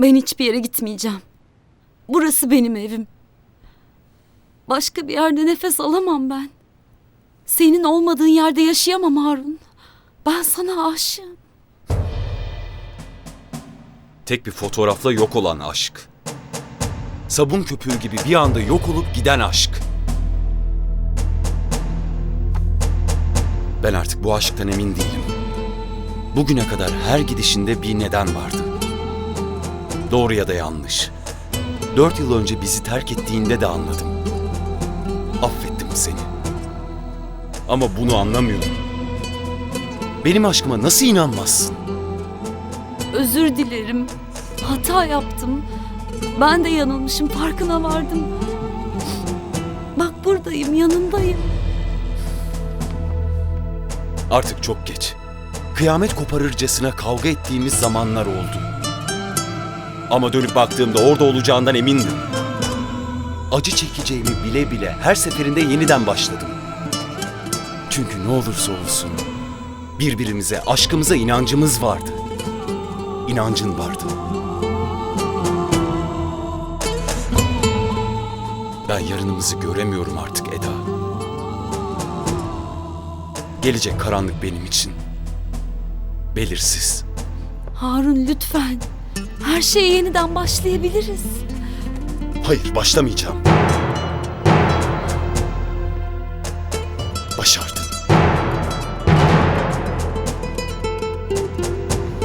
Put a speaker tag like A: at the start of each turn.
A: Ben hiçbir yere gitmeyeceğim. Burası benim evim. Başka bir yerde nefes alamam ben. Senin olmadığın yerde yaşayamam Harun. Ben sana aşığım.
B: Tek bir fotoğrafla yok olan aşk. Sabun köpüğü gibi bir anda yok olup giden aşk. Ben artık bu aşktan emin değilim. Bugüne kadar her gidişinde bir neden vardı. Doğru ya da yanlış. Dört yıl önce bizi terk ettiğinde de anladım. Affettim seni. Ama bunu anlamıyorum. Benim aşkıma nasıl inanmazsın?
A: Özür dilerim. Hata yaptım. Ben de yanılmışım. Farkına vardım. Bak buradayım, yanındayım.
B: Artık çok geç. Kıyamet koparırcasına kavga ettiğimiz zamanlar oldu. Ama dönüp baktığımda orada olacağından emindim. Acı çekeceğimi bile bile her seferinde yeniden başladım. Çünkü ne olursa olsun birbirimize, aşkımıza inancımız vardı. İnancın vardı. Ben yarınımızı göremiyorum artık Eda. Gelecek karanlık benim için. Belirsiz.
A: Harun lütfen. Her şeye yeniden başlayabiliriz.
B: Hayır başlamayacağım. Başardım.